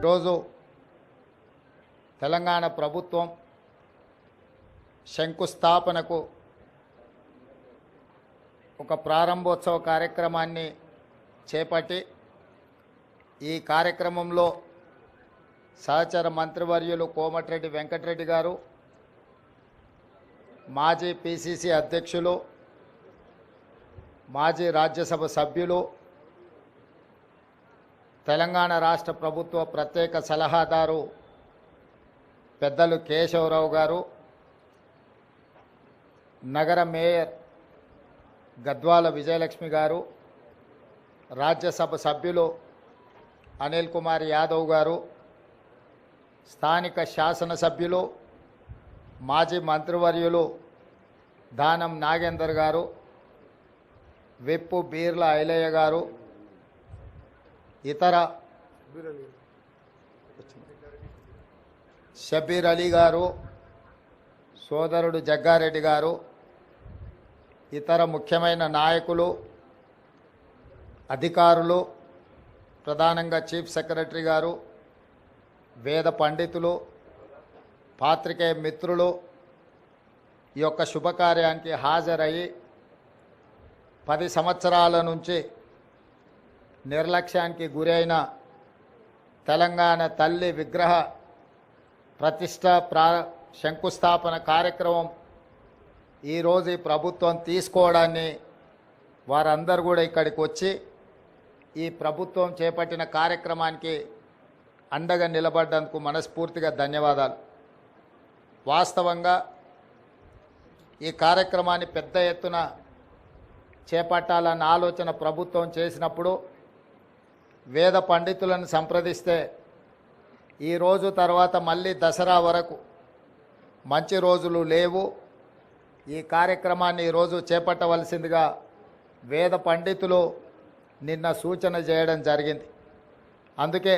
ఈరోజు తెలంగాణ ప్రభుత్వం శంకుస్థాపనకు ఒక ప్రారంభోత్సవ కార్యక్రమాన్ని చేపట్టి ఈ కార్యక్రమంలో సహచర మంత్రివర్యులు కోమటిరెడ్డి వెంకటరెడ్డి గారు మాజీ పిసిసి అధ్యక్షులు మాజీ రాజ్యసభ సభ్యులు తెలంగాణ రాష్ట్ర ప్రభుత్వ ప్రత్యేక సలహాదారు పెద్దలు కేశవరావు గారు నగర మేయర్ గద్వాల విజయలక్ష్మి గారు రాజ్యసభ సభ్యులు అనిల్ కుమార్ యాదవ్ గారు స్థానిక శాసనసభ్యులు మాజీ మంత్రివర్యులు దానం నాగేందర్ గారు విప్పు బీర్ల ఐలయ్య గారు ఇతర షబీర్ అలీ గారు సోదరుడు జగ్గారెడ్డి గారు ఇతర ముఖ్యమైన నాయకులు అధికారులు ప్రధానంగా చీఫ్ సెక్రటరీ గారు వేద పండితులు పాత్రికేయ మిత్రులు ఈ యొక్క శుభకార్యానికి హాజరయ్యి పది సంవత్సరాల నుంచి నిర్లక్ష్యానికి గురైన తెలంగాణ తల్లి విగ్రహ ప్రతిష్ట ప్రా శంకుస్థాపన కార్యక్రమం ఈరోజు ఈ ప్రభుత్వం తీసుకోవడాన్ని వారందరూ కూడా ఇక్కడికి వచ్చి ఈ ప్రభుత్వం చేపట్టిన కార్యక్రమానికి అండగా నిలబడ్డందుకు మనస్ఫూర్తిగా ధన్యవాదాలు. వాస్తవంగా ఈ కార్యక్రమాన్ని పెద్ద ఎత్తున చేపట్టాలన్న ఆలోచన ప్రభుత్వం చేసినప్పుడు వేద పండితులను సంప్రదిస్తే ఈ రోజు తర్వాత మళ్ళీ దసరా వరకు మంచి రోజులు లేవు. ఈ కార్యక్రమాన్ని ఈరోజు చేపట్టవలసిందిగా వేద పండితులు నిన్న సూచన చేయడం జరిగింది. అందుకే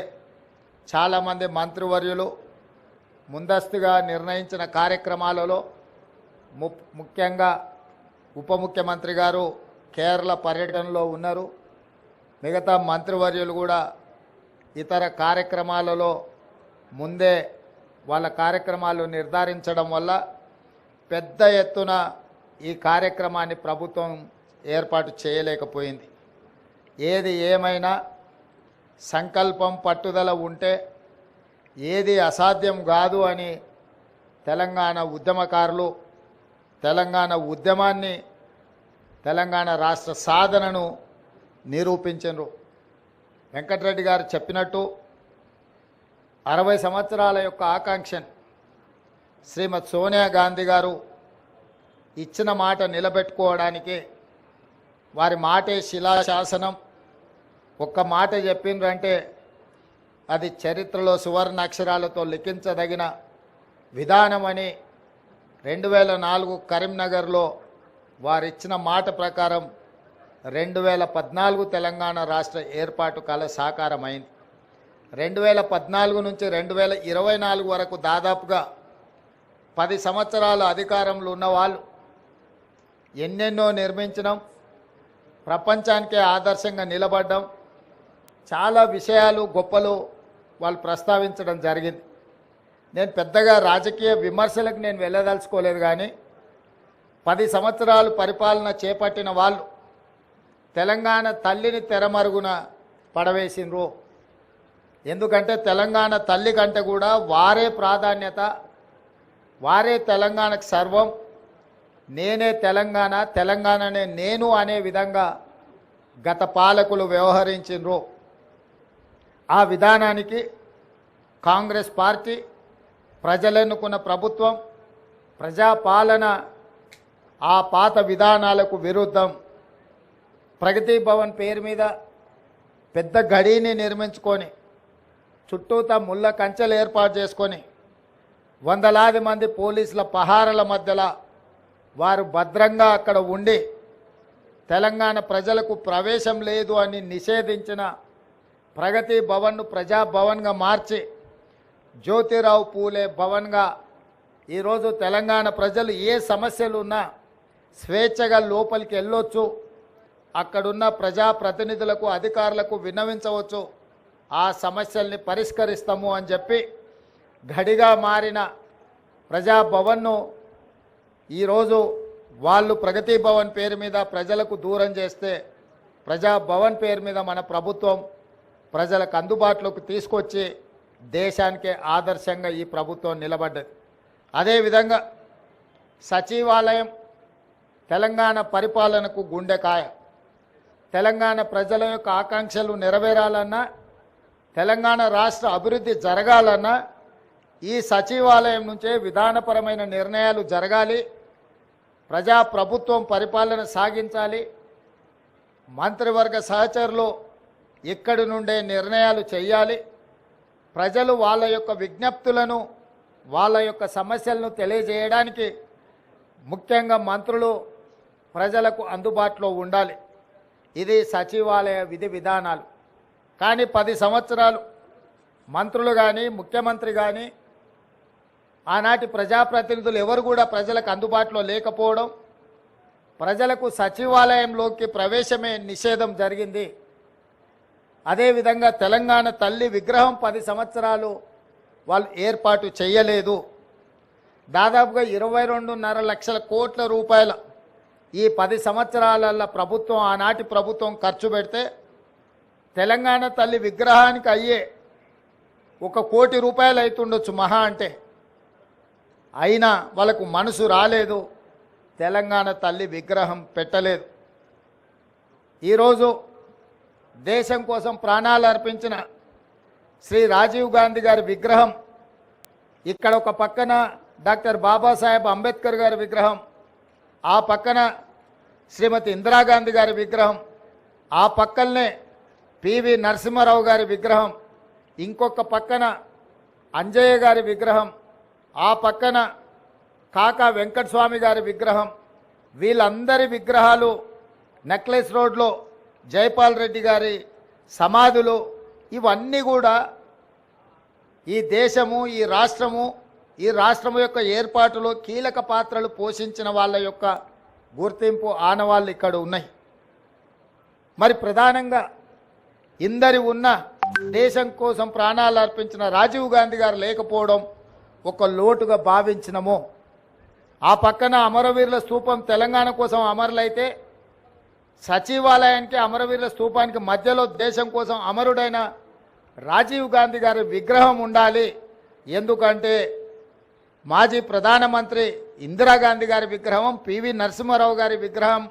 చాలామంది మంత్రివర్యులు ముందస్తుగా నిర్ణయించిన కార్యక్రమాలలో ము ముఖ్యంగా ఉప ముఖ్యమంత్రి గారు కేరళ పర్యటనలో ఉన్నారు. మిగతా మంత్రివర్యులు కూడా ఇతర కార్యక్రమాలలో ముందే వాళ్ళ కార్యక్రమాలు నిర్ధారించడం వల్ల పెద్ద ఎత్తున ఈ కార్యక్రమాన్ని ప్రభుత్వం ఏర్పాటు చేయలేకపోయింది. ఏది ఏమైనా సంకల్పం పట్టుదల ఉంటే ఏది అసాధ్యం కాదు అని తెలంగాణ ఉద్యమకారులు తెలంగాణ ఉద్యమాన్ని తెలంగాణ రాష్ట్ర సాధనను నిరూపించరు వెంకటరెడ్డి గారు చెప్పినట్టు అరవై సంవత్సరాల యొక్క ఆకాంక్షను శ్రీమతి సోనియా గాంధీ గారు ఇచ్చిన మాట నిలబెట్టుకోవడానికి వారి మాటే శిలాశాసనం. ఒక్క మాట చెప్పిండ్రంటే అది చరిత్రలో సువర్ణ అక్షరాలతో లిఖించదగిన విధానమని రెండు వేల నాలుగు కరీంనగర్లో వారిచ్చిన మాట ప్రకారం రెండు వేల పద్నాలుగు తెలంగాణ రాష్ట్ర ఏర్పాటు కల సాకారమైంది. రెండు వేల పద్నాలుగు నుంచి రెండు వేల ఇరవై నాలుగు వరకు దాదాపుగా పది సంవత్సరాల అధికారంలో ఉన్న వాళ్ళు ఎన్నెన్నో నిర్మించడం ప్రపంచానికే ఆదర్శంగా నిలబడ్డం. చాలా విషయాలు గొప్పలు వాళ్ళు ప్రస్తావించడం జరిగింది. నేను పెద్దగా రాజకీయ విమర్శలకు నేను వెళ్ళదలుచుకోలేదు కానీ పది సంవత్సరాలు పరిపాలన చేపట్టిన వాళ్ళు తెలంగాణ తల్లిని తెరమరుగున పడవేసిండ్రు. ఎందుకంటే తెలంగాణ తల్లి కంటే కూడా వారే ప్రాధాన్యత వారే తెలంగాణకు సర్వం. నేనే తెలంగాణ తెలంగాణనే నేను అనే విధంగా గత పాలకులు వ్యవహరించిండ్రు. ఆ విధానానికి కాంగ్రెస్ పార్టీ ప్రజలెన్నుకున్న ప్రభుత్వం ప్రజాపాలన ఆ పాత విధానాలకు విరుద్ధం. ప్రగతి భవన్ పేరు మీద పెద్ద గడిని నిర్మించుకొని చుట్టూతా ముళ్ళ కంచెలు ఏర్పాటు చేసుకొని వందలాది మంది పోలీసుల పహారల మధ్యలో వారు భద్రంగా అక్కడ ఉండి తెలంగాణ ప్రజలకు ప్రవేశం లేదు అని నిషేధించిన ప్రగతి భవన్ను ప్రజాభవన్గా మార్చి జ్యోతిరావు పూలే భవన్గా ఈరోజు తెలంగాణ ప్రజలు ఏ సమస్యలు ఉన్నా స్వేచ్ఛగా లోపలికి వెళ్ళొచ్చు. అక్కడున్న ప్రజాప్రతినిధులకు అధికారులకు విన్నవించవచ్చు. ఆ సమస్యల్ని పరిష్కరిస్తాము అని చెప్పి గడిగా మారిన ప్రజాభవన్ను ఈరోజు వాళ్ళు ప్రగతి భవన్ పేరు మీద ప్రజలకు దూరం చేస్తే ప్రజాభవన్ పేరు మీద మన ప్రభుత్వం ప్రజలకు అందుబాటులోకి తీసుకొచ్చి దేశానికే ఆదర్శంగా ఈ ప్రభుత్వం నిలబడ్డది. అదేవిధంగా సచివాలయం తెలంగాణ పరిపాలనకు గుండెకాయ తెలంగాణ ప్రజల యొక్క ఆకాంక్షలు నెరవేరాలన్నా తెలంగాణ రాష్ట్ర అభివృద్ధి జరగాలన్నా ఈ సచివాలయం నుంచే విధానపరమైన నిర్ణయాలు జరగాలి ప్రజా ప్రభుత్వం పరిపాలన సాగించాలి మంత్రివర్గ సహచరులు ఇక్కడి నుండే నిర్ణయాలు చేయాలి ప్రజలు వాళ్ళ యొక్క విజ్ఞప్తులను వాళ్ళ యొక్క సమస్యలను తెలియజేయడానికి ముఖ్యంగా మంత్రులు ప్రజలకు అందుబాటులో ఉండాలి. ఇది సచివాలయ విధి విధానాలు. కానీ పది సంవత్సరాలు మంత్రులు కానీ ముఖ్యమంత్రి కానీ ఆనాటి ప్రజాప్రతినిధులు ఎవరు కూడా ప్రజలకు అందుబాటులో లేకపోవడం ప్రజలకు సచివాలయంలోకి ప్రవేశమే నిషేధం జరిగింది. అదేవిధంగా తెలంగాణ తల్లి విగ్రహం పది సంవత్సరాలు వాళ్ళు ఏర్పాటు చేయలేదు. దాదాపుగా ఇరవై రెండున్నర లక్షల కోట్ల రూపాయల ఈ పది సంవత్సరాలల్లో ప్రభుత్వం ఆనాటి ప్రభుత్వం ఖర్చు పెడితే తెలంగాణ తల్లి విగ్రహానికి అయ్యే ఒక కోటి రూపాయలు అవుతుండొచ్చు మహా అంటే. అయినా వాళ్ళకు మనసు రాలేదు తెలంగాణ తల్లి విగ్రహం పెట్టలేదు. ఈరోజు దేశం కోసం ప్రాణాలు అర్పించిన శ్రీ రాజీవ్ గాంధీ గారి విగ్రహం ఇక్కడ ఒక పక్కన డాక్టర్ బాబాసాహెబ్ అంబేద్కర్ గారి విగ్రహం ఆ పక్కన శ్రీమతి ఇందిరాగాంధీ గారి విగ్రహం ఆ పక్కనే పివి నరసింహారావు గారి విగ్రహం ఇంకొక పక్కన అంజయ్య గారి విగ్రహం ఆ పక్కన కాకా వెంకటస్వామి గారి విగ్రహం. వీళ్ళందరి విగ్రహాలు నెక్లెస్ రోడ్లో జైపాల్ రెడ్డి గారి సమాధులు. ఇవన్నీ కూడా ఈ దేశము ఈ రాష్ట్రము ఈ రాష్ట్రం యొక్క ఏర్పాటులో కీలక పాత్రలు పోషించిన వాళ్ళ యొక్క గుర్తింపు ఆనవాళ్ళు ఇక్కడ ఉన్నాయి. మరి ప్రధానంగా ఇందరి ఉన్న దేశం కోసం ప్రాణాలు అర్పించిన రాజీవ్ గాంధీ గారు లేకపోవడం ఒక లోటుగా భావించినము ఆ పక్కన అమరవీరుల స్థూపం తెలంగాణ కోసం అమరులైతే సచివాలయానికి అమరవీరుల స్థూపానికి మధ్యలో దేశం కోసం అమరుడైన రాజీవ్ గాంధీ గారి విగ్రహం ఉండాలి. ఎందుకంటే మాజీ ప్రధానమంత్రి ఇందిరాగాంధీ గారి విగ్రహం పివి నరసింహారావు గారి విగ్రహం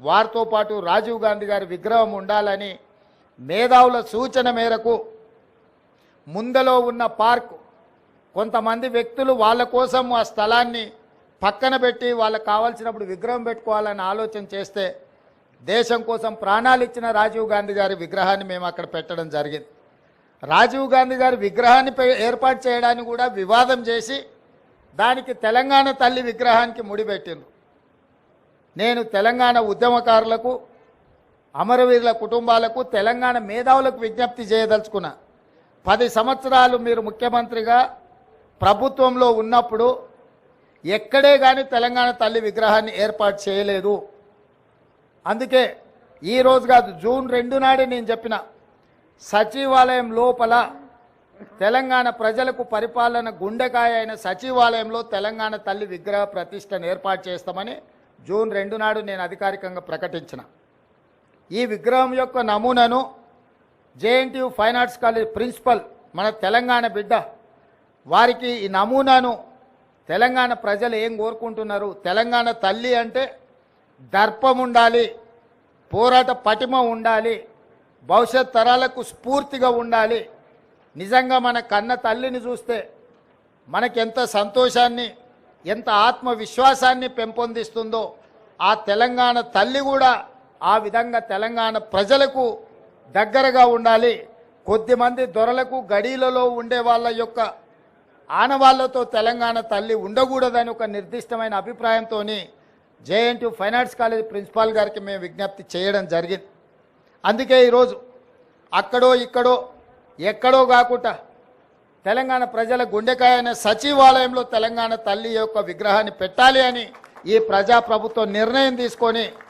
వారితో పాటు రాజీవ్ గాంధీ గారి విగ్రహం ఉండాలని మేధావుల సూచన మేరకు ముందలో ఉన్న పార్క్ కొంతమంది వ్యక్తులు వాళ్ళ కోసం ఆ స్థలాన్ని పక్కన పెట్టి వాళ్ళకి కావాల్సినప్పుడు విగ్రహం పెట్టుకోవాలని ఆలోచన చేస్తే దేశం కోసం ప్రాణాలు ఇచ్చిన రాజీవ్ గాంధీ గారి విగ్రహాన్ని మేము అక్కడ పెట్టడం జరిగింది. రాజీవ్ గాంధీ గారి విగ్రహాన్ని ఏర్పాటు చేయడానికి కూడా వివాదం చేసి దానికి తెలంగాణ తల్లి విగ్రహానికి ముడిపెట్టిండ్రు నేను తెలంగాణ ఉద్యమకారులకు అమరవీరుల కుటుంబాలకు తెలంగాణ మేధావులకు విజ్ఞప్తి చేయదలుచుకున్నా. పది సంవత్సరాలు మీరు ముఖ్యమంత్రిగా ప్రభుత్వంలో ఉన్నప్పుడు ఎక్కడే కానీ తెలంగాణ తల్లి విగ్రహాన్ని ఏర్పాటు చేయలేదు. అందుకే ఈరోజు కాదు జూన్ రెండు నాడే నేను చెప్పిన సచివాలయం లోపల తెలంగాణ ప్రజలకు పరిపాలన గుండెకాయ అయిన సచివాలయంలో తెలంగాణ తల్లి విగ్రహ ప్రతిష్టను ఏర్పాటు చేస్తామని జూన్ రెండు నాడు నేను అధికారికంగా ప్రకటించిన. ఈ విగ్రహం యొక్క నమూనాను JNTU fine arts college principal మన తెలంగాణ బిడ్డ వారికి ఈ నమూనాను తెలంగాణ ప్రజలు ఏం కోరుకుంటున్నారు? తెలంగాణ తల్లి అంటే దర్పం ఉండాలి పోరాట పటిమ ఉండాలి భవిష్యత్ తరాలకు స్ఫూర్తిగా ఉండాలి నిజంగా మన కన్న తల్లిని చూస్తే మనకెంత సంతోషాన్ని ఎంత ఆత్మవిశ్వాసాన్ని పెంపొందిస్తుందో ఆ తెలంగాణ తల్లి కూడా ఆ విధంగా తెలంగాణ ప్రజలకు దగ్గరగా ఉండాలి. కొద్దిమంది దొరలకు గడీలలో ఉండే వాళ్ళ యొక్క ఆనవాళ్ళతో తెలంగాణ తల్లి ఉండకూడదని ఒక నిర్దిష్టమైన అభిప్రాయంతో JNT fine arts college principal గారికి మేము విజ్ఞప్తి చేయడం జరిగింది. అందుకే ఈరోజు అక్కడో ఇక్కడో ఎక్కడో కాకుండా తెలంగాణ ప్రజల గుండెకాయ అనే సచివాలయంలో తెలంగాణ తల్లి యొక్క విగ్రహాన్ని పెట్టాలి అని ఈ ప్రజాప్రభుత్వం నిర్ణయం తీసుకొని